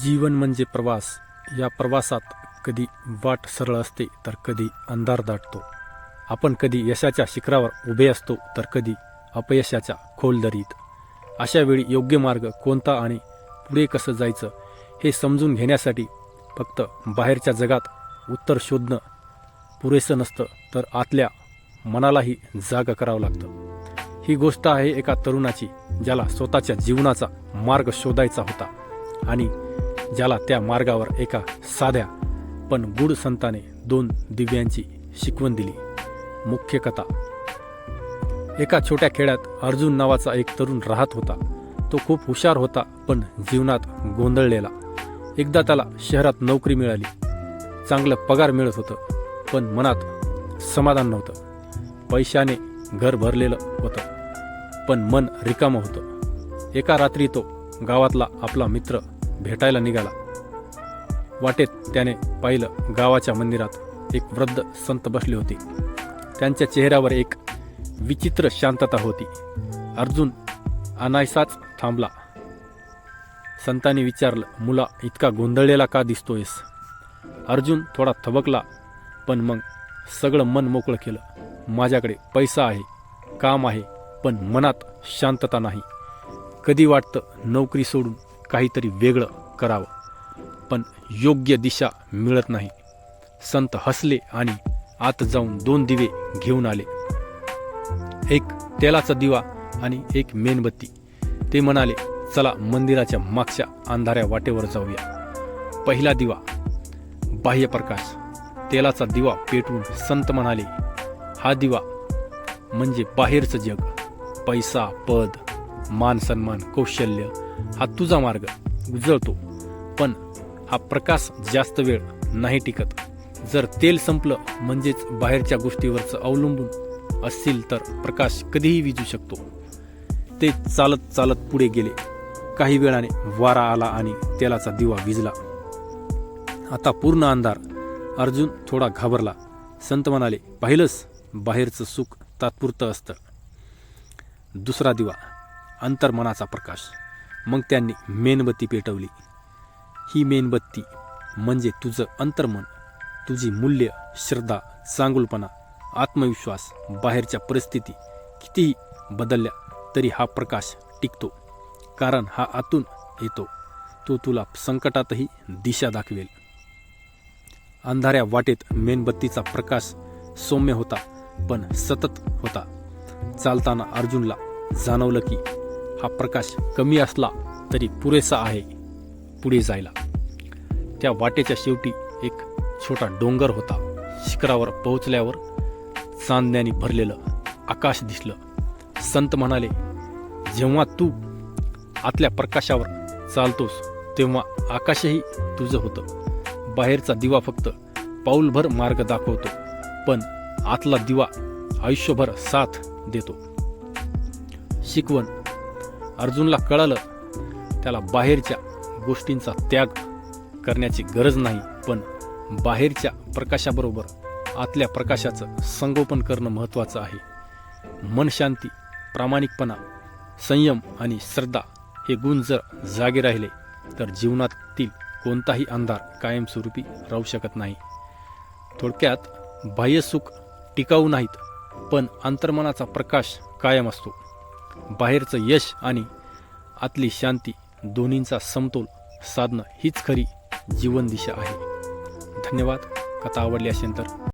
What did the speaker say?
जीवन म्हणजे प्रवास. या प्रवासात कधी वाट सरळ असते तर कधी अंधार दाटतो. आपण कधी यशाच्या शिखरावर उभे असतो तर कधी अपयशाच्या खोल दरीत. अशा वेळी योग्य मार्ग कोणता आणि पुढे कसं जायचं हे समजून घेण्यासाठी फक्त बाहेरच्या जगात उत्तर शोधणं पुरेसं नसतं तर आतल्या मनालाही जाग करावं लागतं. ही गोष्ट आहे एका तरुणाची ज्याला स्वतःच्या जीवनाचा मार्ग शोधायचा होता आणि ज्याला त्या मार्गावर एका साध्या पण गुढ संताने दोन दिव्यांची शिकवण दिली. मुख्य कथा. एका छोट्या खेड्यात अर्जुन नावाचा एक तरुण राहत होता. तो खूप हुशार होता पण जीवनात गोंधळलेला. एकदा त्याला शहरात नोकरी मिळाली. चांगलं पगार मिळत होतं पण मनात समाधान नव्हतं. पैशाने घर भरलेलं होतं पण मन रिकामं होतं. एका रात्री तो गावातला आपला मित्र भेटायला निघाला. वाटेत त्याने पाहिलं गावाच्या मंदिरात एक वृद्ध संत बसले होते. त्यांच्या चेहऱ्यावर एक विचित्र शांतता होती. अर्जुन अनायसाच थांबला. संतांनी विचारलं मुला इतका गोंधळलेला का दिसतोयस? अर्जुन थोडा थबकला पण मग सगळं मन मोकळं केलं. माझ्याकडे पैसा आहे काम आहे पण मनात शांतता नाही. कधी वाटतं नोकरी सोडून काहीतरी वेगळं करावं. पण योग्य दिशा मिळत नाही. संत हसले आणि आत जाऊन दोन दिवे घेऊन आले. एक तेलाचा दिवा आणि एक मेणबत्ती. ते म्हणाले चला मंदिराच्या मागच्या अंधाऱ्या वाटेवर जाऊया. पहिला दिवा बाह्य प्रकाश. तेलाचा दिवा पेटवून संत म्हणाले हा दिवा म्हणजे बाहेरचं जग. पैसा पद मान सन्मान कौशल्य हा तुझा मार्ग. उजळतो. पण हा प्रकाश जास्त वेळ नाही टिकत. जर तेल संपलं म्हणजेच बाहेरच्या गोष्टीवरचं अवलंबून असतील तर प्रकाश कधीही विजू शकतो. ते चालत चालत पुढे गेले. काही वेळाने वारा आला आणि तेलाचा दिवा विजला. आता पूर्ण अंधार. अर्जुन थोडा घाबरला. संत म्हणाले पाहिलंच बाहेरचं सुख तात्पुरतं असतं. दुसरा दिवा. अंतर्मनाचा प्रकाश. मग त्यांनी मेणबत्ती पेटवली. ही मेणबत्ती म्हणजे तुझं अंतर्मन तुझी मूल्य श्रद्धा चांगुलपणा आत्मविश्वास बाहेरच्या परिस्थिती कितीही बदलल्या तरी हा प्रकाश टिकतो. कारण हा आतून येतो. तो तुला संकटातही दिशा दाखवेल. अंधाऱ्या वाटेत मेणबत्तीचा प्रकाश सौम्य होता पण सतत होता. चालताना अर्जुनला जाणवलं की हा प्रकाश कमी असला तरी पुरेसा आहे पुढे जायला. त्या वाटेच्या शेवटी एक छोटा डोंगर होता. शिखरावर पोहोचल्यावर चांदण्याने भरलेलं आकाश दिसलं. संत म्हणाले जेव्हा तू आतल्या प्रकाशावर चालतोस तेव्हा आकाशही तुझं होतं. बाहेरचा दिवा फक्त पाऊलभर मार्ग दाखवतो पण आतला दिवा आयुष्यभर साथ देतो. शिकवण अर्जुनला कळालं त्याला बाहेरच्या गोष्टींचा त्याग करण्याची गरज नाही पण बाहेरच्या प्रकाशाबरोबर आतल्या प्रकाशाचं संगोपन करणं महत्त्वाचं आहे. मनशांती प्रामाणिकपणा संयम आणि श्रद्धा हे गुण जर जागे राहिले तर जीवनातील कोणताही अंधार कायमस्वरूपी राहू शकत नाही. थोडक्यात बाह्य सुख टिकाऊ नाहीत पण अंतर्मनाचा प्रकाश कायम असतो. बाहेरचं यश आणि आतली शांती दोन्हींचा समतोल साधणं हीच खरी जीवन दिशा आहे. धन्यवाद. कथा आवडली असेल तर